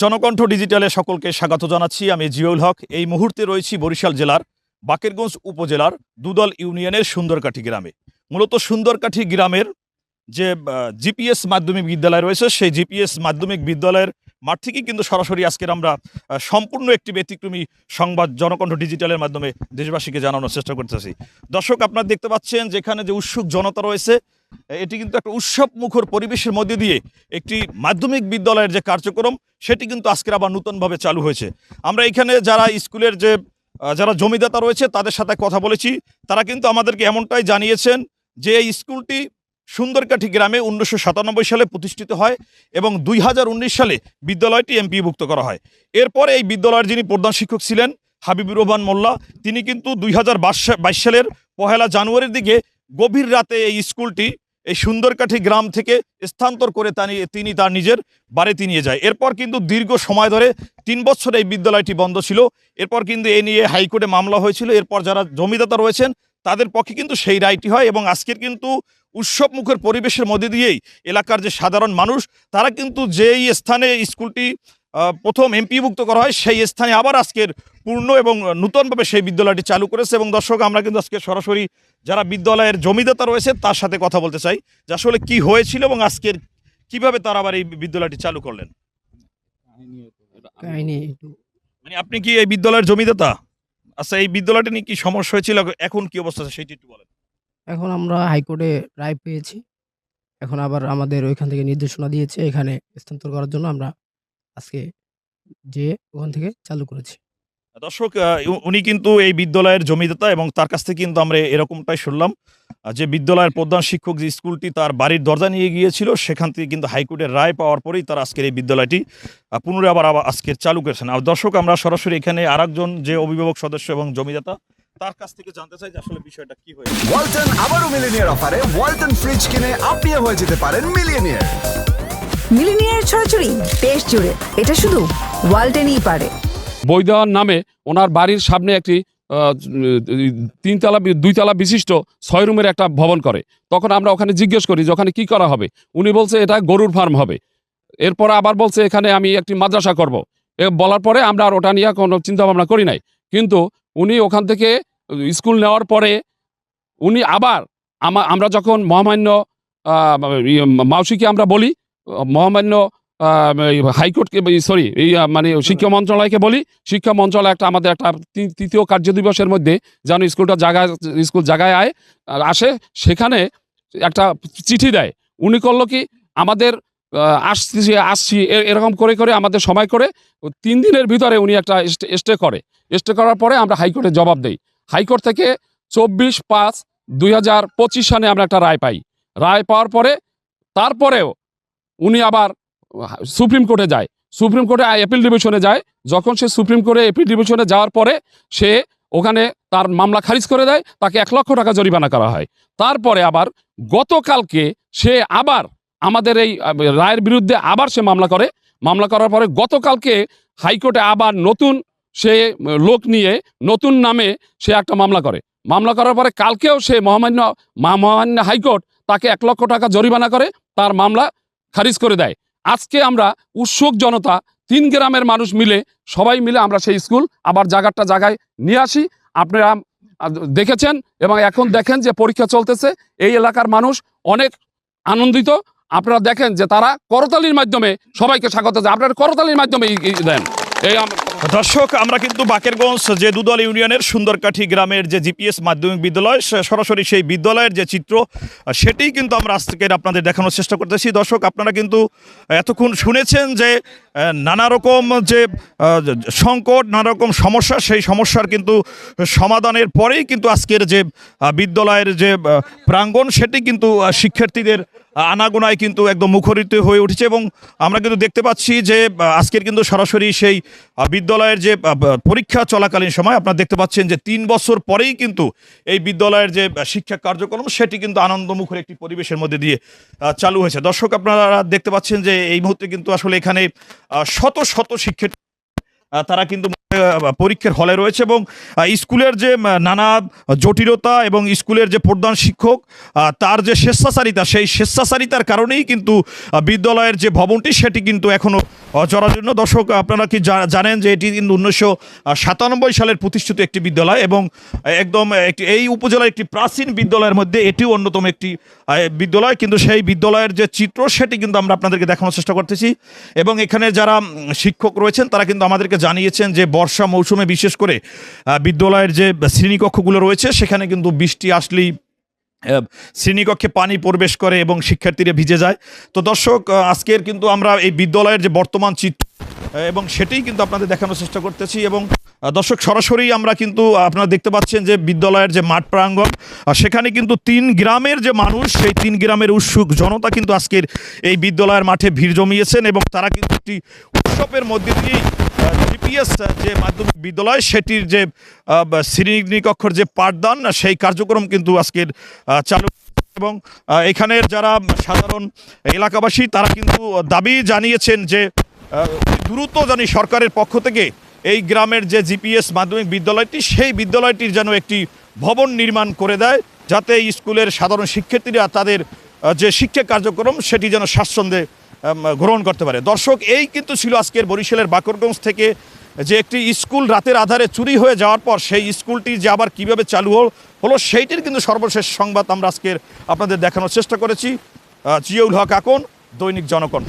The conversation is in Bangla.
জনকণ্ঠ ডিজিটালে সকলকে স্বাগত জানাচ্ছি। আমি জিয়ুল হক। এই মুহূর্তে রয়েছি বরিশাল জেলার বাকেরগঞ্জ উপজেলার দুদল ইউনিয়নের সুন্দরকাঠি গ্রামে। মূলত সুন্দরকাঠি গ্রামের যে জিপিএস মাধ্যমিক বিদ্যালয় রয়েছে, সেই জিপিএস মাধ্যমিক বিদ্যালয়ের মাঠ থেকেই কিন্তু সরাসরি আজকের আমরা সম্পূর্ণ একটি ব্যতিক্রমী সংবাদ জনকণ্ঠ ডিজিটালের মাধ্যমে দেশবাসীকে জানানোর চেষ্টা করতেছি। দর্শক, আপনারা দেখতে পাচ্ছেন যেখানে যে উৎসুক জনতা রয়েছে এটি কিন্তু একটা উৎসব মুখর পরিবেশের মধ্যে দিয়ে একটি মাধ্যমিক বিদ্যালয়ের যে কার্যক্রম, সেটি কিন্তু আজকের আবার নতুনভাবে চালু হয়েছে। আমরা এখানে যারা স্কুলের যে যারা জমিদাতা রয়েছে, তাদের সাথে কথা বলেছি। তারা কিন্তু আমাদেরকে এমনটাই জানিয়েছেন যে, এই স্কুলটি সুন্দরকাঠি গ্রামে উনিশশো সাতানব্বই সালে প্রতিষ্ঠিত হয় এবং দুই হাজার উনিশ সালে বিদ্যালয়টি এমপিভুক্ত করা হয়। এরপরে এই বিদ্যালয়ের যিনি প্রধান শিক্ষক ছিলেন, হাবিবুর রহমান মোল্লা, তিনি কিন্তু দুই হাজার বাইশ সালের পহেলা জানুয়ারির দিকে গভীর রাতে এই স্কুলটি এই সুন্দরকাঠি গ্রাম থেকে স্থানান্তর করে তানি- তিনি তার নিজের বাড়িতে নিয়ে যায়। এরপর কিন্তু দীর্ঘ সময় ধরে তিন বছর এই বিদ্যালয়টি বন্ধ ছিল। এরপর কিন্তু এ নিয়ে হাইকোর্টে মামলা হয়েছিল। এরপর যারা জমিদাতা রয়েছেন, তাদের পক্ষে কিন্তু সেই রায়টি হয় এবং আজকের কিন্তু উৎসব মুখের পরিবেশের মধ্যে দিয়েই এলাকার যে সাধারণ মানুষ, তারা কিন্তু যেই স্থানে স্কুলটি প্রথম এমপিভুক্ত করা হয়, সেই স্থানে আবার আজকের পূর্ণ এবং নূতনভাবে সেই বিদ্যালয়টি চালু করেছে এবং দর্শক আমরা কিন্তু আজকে সরাসরি যারা বিদ্যালয়ের জমিদাতা রয়েছে তার সাথে কথা বলতে চাই যে আসলে কি হয়েছিল এবং আজকের কীভাবে তারা আবার এই বিদ্যালয়টি চালু করলেন? মানে আপনি কি এই বিদ্যালয়ের জমিদাতা? আচ্ছা এই বিদ্যালয়টি নিয়ে কি সমস্যা হয়েছিল? এখন কি অবস্থা আছে সেইটি একটু বলেন। এখন আমরা হাইকোর্টে রায় পেয়েছি। এখন আবার আমাদের ওইখান থেকে নির্দেশনা দিয়েছে এখানে স্থানান্তর করার জন্য আমরা আজকে যে ওখান থেকে চালু করেছি। দর্শক উনি কিন্তু এই বিদ্যালয়ের জমিদাতা এবং তার কাছ থেকে কিন্তু আমরা এরকমটাই শুনলাম যে বিদ্যালয়ের প্রধান শিক্ষক যে স্কুলটি তার বাড়ির দরজা নিয়ে গিয়েছিল সেখান থেকে কিন্তু হাইকোর্টের রায় পাওয়ার পরেই তার আজকের এই বিদ্যালয়টি পুনরায় আবার আবার আজকের চালু করেছেন। আর দর্শক আমরা সরাসরি এখানে আরেকজন যে অভিভাবক সদস্য এবং জমিদাতা তার কাছ থেকে জানতে চাই যে আসলে বিষয়টা কি হয়েছে। ওয়ালটন আবারও মিলিনিয়ার অফারে ওয়ালটন ফ্রিজ কিনে আপনিও হয়ে যেতে পারেন মিলিয়নিয়ার মিলিনিয়ার ছড়াছড়ি দেশ জুড়ে এটা শুধু ওয়ালটেনই পারে। বই দেওয়ার নামে ওনার বাড়ির সামনে একটি তিনতলা দুইতলা বিশিষ্ট ছয় রুমের একটা ভবন করে। তখন আমরা ওখানে জিজ্ঞেস করি যে ওখানে কী করা হবে? উনি বলছে এটা গরুর ফার্ম হবে। এরপর আবার বলছে এখানে আমি একটি মাদ্রাসা করব। এ বলার পরে আমরা আর ওটা নিয়ে কোনো চিন্তা ভাবনা করি নাই। কিন্তু উনি ওখান থেকে স্কুল নেওয়ার পরে উনি আবার আমরা যখন মহামান্য ইয়ে, মাউসিকে আমরা বলি মহামান্য হাইকোর্টকে সরি এই মানে শিক্ষা মন্ত্রণালয়কে বলি, শিক্ষা মন্ত্রণালয় একটা আমাদের একটা তৃতীয় কার্য দিবসের মধ্যে যেন স্কুলটা জায়গায় স্কুল জায়গায় আয় আসে, সেখানে একটা চিঠি দেয়। উনি করল কি, আমাদের আসছি আসছি এরকম করে করে আমাদের সময় করে তিন দিনের ভিতরে উনি একটা স্টে করে। স্টে করার পরে আমরা হাইকোর্টে জবাব দেই। হাইকোর্ট থেকে চব্বিশ পাঁচ দুই হাজার সালে আমরা একটা রায় পাই। রায় পাওয়ার পরে, তারপরেও উনি আবার সুপ্রিম কোর্টে যায়। সুপ্রিম কোর্টে অ্যাপিল ডিভিশনে যায়। যখন সে সুপ্রিম কোর্টে অ্যাপিল ডিভিশনে যাওয়ার পরে সে ওখানে তার মামলা খারিজ করে দেয়, তাকে এক লক্ষ টাকা জরিমানা করা হয়। তারপরে আবার গতকালকে সে আবার আমাদের এই রায়ের বিরুদ্ধে আবার সে মামলা করে। মামলা করার পরে গতকালকে হাইকোর্টে আবার নতুন সে লোক নিয়ে নতুন নামে সে একটা মামলা করে। মামলা করার পরে কালকেও সে মহামান্য মহামান্য হাইকোর্ট তাকে এক লক্ষ টাকা জরিমানা করে, তার মামলা খারিজ করে দেয়। আজকে আমরা উৎসুক জনতা, তিন গ্রামের মানুষ মিলে, সবাই মিলে আমরা সেই স্কুল আবার জায়গাটা জায়গায় নিয়ে আসি। আপনারা দেখেছেন এবং এখন দেখেন যে পরীক্ষা চলতেছে। এই এলাকার মানুষ অনেক আনন্দিত। আপনারা দেখেন যে তারা করতালির মাধ্যমে সবাইকে স্বাগত আপনারা করতালির মাধ্যমে দেন। এই দর্শক, আমরা কিন্তু বাকেরগঞ্জ যে দুদল ইউনিয়নের সুন্দরকাঠি গ্রামের যে জিপিএস মাধ্যমিক বিদ্যালয় সরাসরি সেই বিদ্যালয়ের যে চিত্র, সেটিই কিন্তু আমরা আজকে আপনাদের দেখানোর চেষ্টা করতেছি। দর্শক, আপনারা কিন্তু এতক্ষণ শুনেছেন যে নানা রকম যে সংকট, নানা রকম সমস্যা, সেই সমস্যার কিন্তু সমাধানের পরেই কিন্তু আজকের যে বিদ্যালয়ের যে প্রাঙ্গণ, সেটি কিন্তু শিক্ষার্থীদের আনাগোনায় কিন্তু একদম মুখরিত হয়ে উঠেছে এবং আমরা কিন্তু দেখতে পাচ্ছি যে আজকের কিন্তু সরাসরি সেই বিদ্যালয়ের যে পরীক্ষা চলাকালীন সময় আপনারা দেখতে পাচ্ছেন যে তিন বছর পরেই কিন্তু এই বিদ্যালয়ের যে শিক্ষা কার্যক্রম সেটি কিন্তু আনন্দমুখর একটি পরিবেশের মধ্যে দিয়ে চালু হয়েছে। দর্শক আপনারা দেখতে পাচ্ছেন যে এই মুহূর্তে কিন্তু আসলে এখানে শত শত শিক্ষার্থী তারা কিন্তু পরীক্ষার হলে রয়েছে এবং স্কুলের যে নানা জটিলতা এবং স্কুলের যে প্রধান শিক্ষক তার যে স্বেচ্ছাচারিতা, সেই স্বেচ্ছাচারিতার কারণেই কিন্তু বিদ্যালয়ের যে ভবনটি, সেটি কিন্তু জরাজীর্ণ। দর্শক, আপনারা কি জানেন যে এটি কিন্তু উনিশশো সাতানব্বই সালের প্রতিষ্ঠিত একটি বিদ্যালয় এবং একদম একটি এই উপজেলার একটি প্রাচীন বিদ্যালয়ের মধ্যে এটিও অন্যতম একটি বিদ্যালয়। কিন্তু সেই বিদ্যালয়ের যে চিত্র, সেটি কিন্তু আমরা আপনাদেরকে দেখানোর চেষ্টা করতেছি। এবং এখানে যারা শিক্ষক রয়েছেন, তারা কিন্তু আমাদেরকে জানিয়েছেন যে বর্ষা মৌসুমে বিশেষ করে বিদ্যালয়ের যে শ্রেণীকক্ষগুলো রয়েছে, সেখানে কিন্তু বৃষ্টি আসলেই শ্রেণীকক্ষে পানি প্রবেশ করে এবং শিক্ষার্থীরা ভিজে যায়। তো দর্শক আজকের কিন্তু আমরা এই বিদ্যালয়ের যে বর্তমান চিত্র এবং সেটাই কিন্তু আপনাদের দেখানোর চেষ্টা করতেছি এবং দর্শক, সরাসরি আমরা কিন্তু আপনারা দেখতে পাচ্ছেন যে বিদ্যালয়ের যে মাঠ প্রাঙ্গণ সেখানে কিন্তু তিন গ্রামের যে মানুষ, সেই তিন গ্রামের উৎসুক জনতা কিন্তু আজকের এই বিদ্যালয়ের মাঠে ভিড় জমিয়েছেন এবং তারা কিন্তু একটি উৎসবের মধ্যে দিয়েই জিপিএস যে মাধ্যমিক বিদ্যালয়, সেটির যে শ্রেণীকক্ষর যে পাঠদান সেই কার্যক্রম কিন্তু আজকের চালু। এবং এখানের যারা সাধারণ এলাকাবাসী, তারা কিন্তু দাবি জানিয়েছেন যে দ্রুত জানি সরকারের পক্ষ থেকে এই গ্রামের যে জিপিএস মাধ্যমিক বিদ্যালয়টি, সেই বিদ্যালয়টির যেন একটি ভবন নির্মাণ করে দেয়, যাতে স্কুলের সাধারণ শিক্ষার্থীরা তাদের যে শিক্ষা কার্যক্রম, সেটি যেন স্বাচ্ছন্দ্যে গ্রহণ করতে পারে। দর্শক, এই কিন্তু ছিল আজকের বরিশালের বাকরগঞ্জ থেকে যে একটি স্কুল রাতের আধারে চুরি হয়ে যাওয়ার পর সেই স্কুলটি যে আবার কীভাবে চালু হল- হলো সেইটির কিন্তু সর্বশেষ সংবাদ আমরা আজকের আপনাদের দেখানোর চেষ্টা করেছি। জিয়াউল হক আকন দৈনিক জনকণ্ঠ।